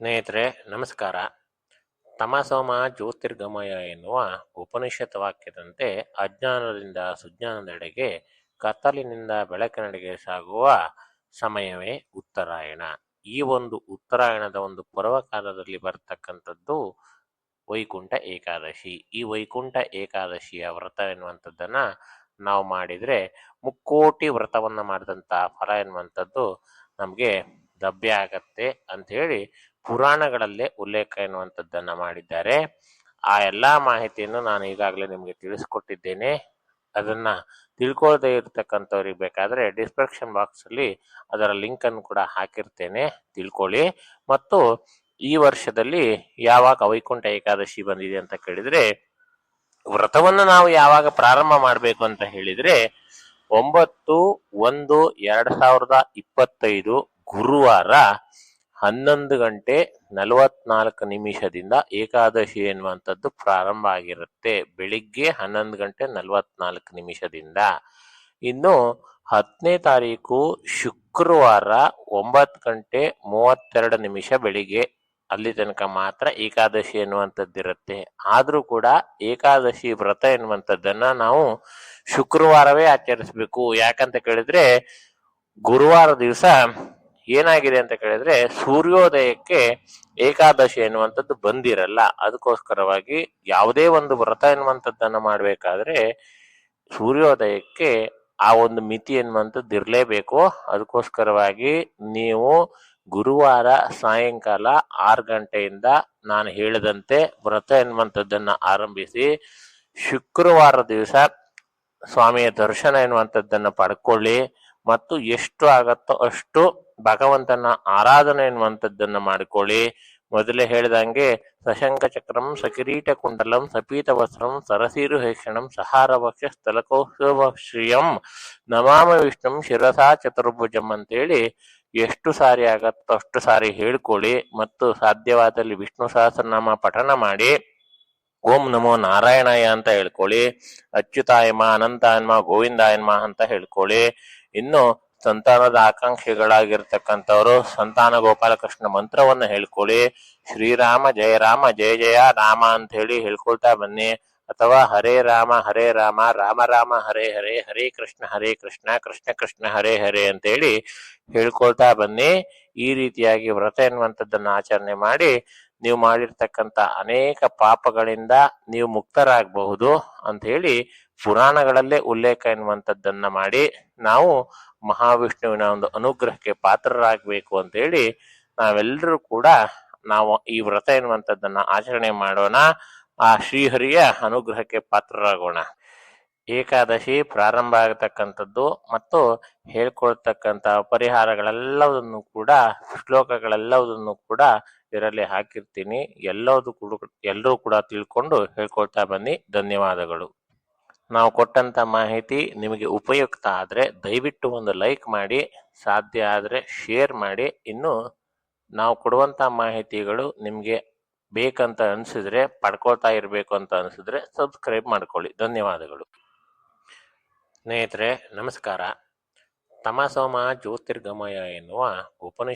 ಸ್ನೇಹಿತರೆ, ನಮಸ್ಕಾರ. ತಮಸೋಮ ಜ್ಯೋತಿರ್ಗಮಯ ಎನ್ನುವ ಉಪನಿಷತ್ ವಾಕ್ಯದಂತೆ ಅಜ್ಞಾನದಿಂದ ಸುಜ್ಞಾನದೆಡೆಗೆ, ಕತ್ತಲಿನಿಂದ ಬೆಳಕಿನಡೆಗೆ ಸಾಗುವ ಸಮಯವೇ ಉತ್ತರಾಯಣ. ಈ ಒಂದು ಉತ್ತರಾಯಣದ ಒಂದು ಪೂರ್ವಕಾಲದಲ್ಲಿ ಬರ್ತಕ್ಕಂಥದ್ದು ವೈಕುಂಠ ಏಕಾದಶಿ. ಈ ವೈಕುಂಠ ಏಕಾದಶಿಯ ವ್ರತ ಎನ್ನುವಂಥದ್ದನ್ನ ನಾವು ಮಾಡಿದರೆ ಮುಕ್ಕೋಟಿ ವ್ರತವನ್ನ ಮಾಡಿದಂಥ ಫಲ ಎನ್ನುವಂಥದ್ದು ನಮಗೆ ಲಭ್ಯ ಆಗತ್ತೆ ಅಂತ ಹೇಳಿ ಪುರಾಣಗಳಲ್ಲೇ ಉಲ್ಲೇಖ ಎನ್ನುವಂಥದ್ದನ್ನ ಮಾಡಿದ್ದಾರೆ. ಆ ಎಲ್ಲ ಮಾಹಿತಿಯನ್ನು ನಾನು ಈಗಾಗಲೇ ನಿಮಗೆ ತಿಳಿಸ್ಕೊಟ್ಟಿದ್ದೇನೆ. ಅದನ್ನ ತಿಳ್ಕೊಳ್ಳದೆ ಇರತಕ್ಕಂಥವ್ರಿಗೆ ಬೇಕಾದ್ರೆ ಡಿಸ್ಕ್ರಿಪ್ಷನ್ ಬಾಕ್ಸ್ ಅಲ್ಲಿ ಅದರ ಲಿಂಕ್ ಅನ್ನು ಕೂಡ ಹಾಕಿರ್ತೇನೆ. ತಿಳ್ಕೊಳ್ಳಿ. ಮತ್ತು ಈ ವರ್ಷದಲ್ಲಿ ಯಾವಾಗ ವೈಕುಂಠ ಏಕಾದಶಿ ಬಂದಿದೆ ಅಂತ ಕೇಳಿದ್ರೆ, ವ್ರತವನ್ನು ನಾವು ಯಾವಾಗ ಪ್ರಾರಂಭ ಮಾಡಬೇಕು ಅಂತ ಹೇಳಿದ್ರೆ, ಒಂಬತ್ತು ಒಂದು ಎರಡ್ ಸಾವಿರದ ಇಪ್ಪತ್ತೈದು ಗುರುವಾರ ಹನ್ನೊಂದು ಗಂಟೆ ನಲವತ್ನಾಲ್ಕು ನಿಮಿಷದಿಂದ ಏಕಾದಶಿ ಎನ್ನುವಂಥದ್ದು ಪ್ರಾರಂಭ ಆಗಿರುತ್ತೆ. ಬೆಳಿಗ್ಗೆ ಹನ್ನೊಂದು ಗಂಟೆ ನಲವತ್ನಾಲ್ಕು ನಿಮಿಷದಿಂದ. ಇನ್ನು ಹತ್ತನೇ ತಾರೀಕು ಶುಕ್ರವಾರ ಒಂಬತ್ತು ಗಂಟೆ ಮೂವತ್ತೆರಡು ನಿಮಿಷ ಬೆಳಿಗ್ಗೆ. ಅಲ್ಲಿ ತನಕ ಮಾತ್ರ ಏಕಾದಶಿ ಎನ್ನುವಂಥದ್ದಿರುತ್ತೆ ಆದರೂ ಕೂಡ ಏಕಾದಶಿ ವ್ರತ ಎನ್ನುವಂಥದ್ದನ್ನು ನಾವು ಶುಕ್ರವಾರವೇ ಆಚರಿಸಬೇಕು. ಯಾಕಂತ ಕೇಳಿದ್ರೆ ಗುರುವಾರ ದಿವಸ ಏನಾಗಿದೆ ಅಂತ ಕೇಳಿದ್ರೆ ಸೂರ್ಯೋದಯಕ್ಕೆ ಏಕಾದಶಿ ಎನ್ನುವಂಥದ್ದು ಬಂದಿರಲ್ಲ. ಅದಕ್ಕೋಸ್ಕರವಾಗಿ ಯಾವುದೇ ಒಂದು ವ್ರತ ಎನ್ನುವಂಥದ್ದನ್ನು ಮಾಡಬೇಕಾದ್ರೆ ಸೂರ್ಯೋದಯಕ್ಕೆ ಆ ಒಂದು ಮಿತಿ ಎನ್ನುವಂಥದ್ದು ಇರಲೇಬೇಕು. ಅದಕ್ಕೋಸ್ಕರವಾಗಿ ನೀವು ಗುರುವಾರ ಸಾಯಂಕಾಲ ಆರು ಗಂಟೆಯಿಂದ ನಾನು ಹೇಳಿದಂತೆ ವ್ರತ ಎನ್ನುವಂಥದ್ದನ್ನು ಆರಂಭಿಸಿ, ಶುಕ್ರವಾರ ದಿವಸ ಸ್ವಾಮಿಯ ದರ್ಶನ ಎನ್ನುವಂಥದ್ದನ್ನು ಪಡ್ಕೊಳ್ಳಿ ಮತ್ತು ಎಷ್ಟು ಆಗತ್ತೋ ಅಷ್ಟು ಭಗವಂತನ ಆರಾಧನೆ ಎನ್ನುವಂಥದ್ದನ್ನ ಮಾಡಿಕೊಳ್ಳಿ. ಮೊದಲೇ ಹೇಳಿದಂಗೆ ಸಶಂಕ ಚಕ್ರಂ ಸಕಿರೀಟ ಕುಂಡಲಂ ಸಪೀತ ವಸ್ತ್ರಂ ಸರಸೀರು ಹೇಕ್ಷಣಂ ಸಹಾರ ಭಕ್ಷ್ಯ ಸ್ಥಳಕೌಸ್ತುಭ ಶ್ರಿಯಂ ನಮಾಮ ವಿಷ್ಣುಂ ಶಿರಸಾ ಚತುರ್ಭುಜಂ ಅಂತೇಳಿ ಎಷ್ಟು ಸಾರಿ ಆಗತ್ತೋ ಅಷ್ಟು ಸಾರಿ ಹೇಳ್ಕೊಳ್ಳಿ. ಮತ್ತು ಸಾಧ್ಯವಾದಲ್ಲಿ ವಿಷ್ಣು ಸಹಸ್ರನಾಮ ಪಠನ ಮಾಡಿ ಓಂ ನಮೋ ನಾರಾಯಣಾಯ ಅಂತ ಹೇಳ್ಕೊಳ್ಳಿ. ಅಚ್ಯುತಾಯಮ ಅನಂತಾಯನ್ಮ ಗೋವಿಂದಾಯನ್ಮ ಅಂತ ಹೇಳ್ಕೊಳ್ಳಿ. ಇನ್ನು ಸಂತಾನದ ಆಕಾಂಕ್ಷಿಗಳಾಗಿರ್ತಕ್ಕಂಥವರು ಸಂತಾನ ಗೋಪಾಲಕೃಷ್ಣ ಮಂತ್ರವನ್ನ ಹೇಳ್ಕೊಳ್ಳಿ. ಶ್ರೀರಾಮ ಜಯ ರಾಮ ಜಯ ಜಯ ರಾಮ ಅಂತ ಹೇಳಿ ಹೇಳ್ಕೊಳ್ತಾ ಬನ್ನಿ. ಅಥವಾ ಹರೇ ರಾಮ ಹರೇ ರಾಮ ರಾಮ ರಾಮ, ಹರೇ ಹರೇ ಹರೇ ಕೃಷ್ಣ ಹರೇ ಕೃಷ್ಣ ಕೃಷ್ಣ ಕೃಷ್ಣ, ಹರೇ ಹರೇ ಅಂತೇಳಿ ಹೇಳ್ಕೊಳ್ತಾ ಬನ್ನಿ. ಈ ರೀತಿಯಾಗಿ ವ್ರತ ಎನ್ನುವಂಥದ್ದನ್ನ ಆಚರಣೆ ಮಾಡಿ ನೀವು ಮಾಡಿರ್ತಕ್ಕಂಥ ಅನೇಕ ಪಾಪಗಳಿಂದ ನೀವು ಮುಕ್ತರಾಗಬಹುದು ಅಂತ ಹೇಳಿ ಪುರಾಣಗಳಲ್ಲೇ ಉಲ್ಲೇಖ ಎನ್ನುವಂಥದ್ದನ್ನ ಮಾಡಿ ನಾವು ಮಹಾವಿಷ್ಣುವಿನ ಒಂದು ಅನುಗ್ರಹಕ್ಕೆ ಪಾತ್ರರಾಗಬೇಕು ಅಂತ ಹೇಳಿ ನಾವೆಲ್ಲರೂ ಕೂಡ ನಾವು ಈ ವ್ರತ ಎನ್ನುವಂಥದ್ದನ್ನ ಆಚರಣೆ ಮಾಡೋಣ. ಆ ಶ್ರೀಹರಿಯ ಅನುಗ್ರಹಕ್ಕೆ ಪಾತ್ರರಾಗೋಣ. ಏಕಾದಶಿ ಪ್ರಾರಂಭ ಆಗತಕ್ಕಂಥದ್ದು ಮತ್ತು ಹೇಳ್ಕೊಳ್ತಕ್ಕಂಥ ಪರಿಹಾರಗಳೆಲ್ಲದನ್ನು ಕೂಡ ಶ್ಲೋಕಗಳೆಲ್ಲದನ್ನು ಕೂಡ ಇದರಲ್ಲಿ ಹಾಕಿರ್ತೀನಿ. ಎಲ್ಲವೂ ಕೂಡ ಎಲ್ಲರೂ ಕೂಡ ತಿಳ್ಕೊಂಡು ಹೇಳ್ಕೊಳ್ತಾ ಬನ್ನಿ. ಧನ್ಯವಾದಗಳು. ನಾವು ಕೊಟ್ಟಂತ ಮಾಹಿತಿ ನಿಮಗೆ ಉಪಯುಕ್ತ ಆದರೆ ದಯವಿಟ್ಟು ಒಂದು ಲೈಕ್ ಮಾಡಿ, ಸಾಧ್ಯ ಆದರೆ ಶೇರ್ ಮಾಡಿ. ಇನ್ನು ನಾವು ಕೊಡುವಂತ ಮಾಹಿತಿಗಳು ನಿಮಗೆ ಬೇಕಂತ ಅನಿಸಿದ್ರೆ, ಪಡ್ಕೊಳ್ತಾ ಇರಬೇಕು ಅಂತ ಅನಿಸಿದ್ರೆ ಸಬ್ಸ್ಕ್ರೈಬ್ ಮಾಡ್ಕೊಳ್ಳಿ. ಧನ್ಯವಾದಗಳು. ಸ್ನೇಹಿತರೆ, ನಮಸ್ಕಾರ. ತಮಸೋಮ ಜ್ಯೋತಿರ್ಗಮಯ ಎನ್ನುವ ಉಪನಿಷತ್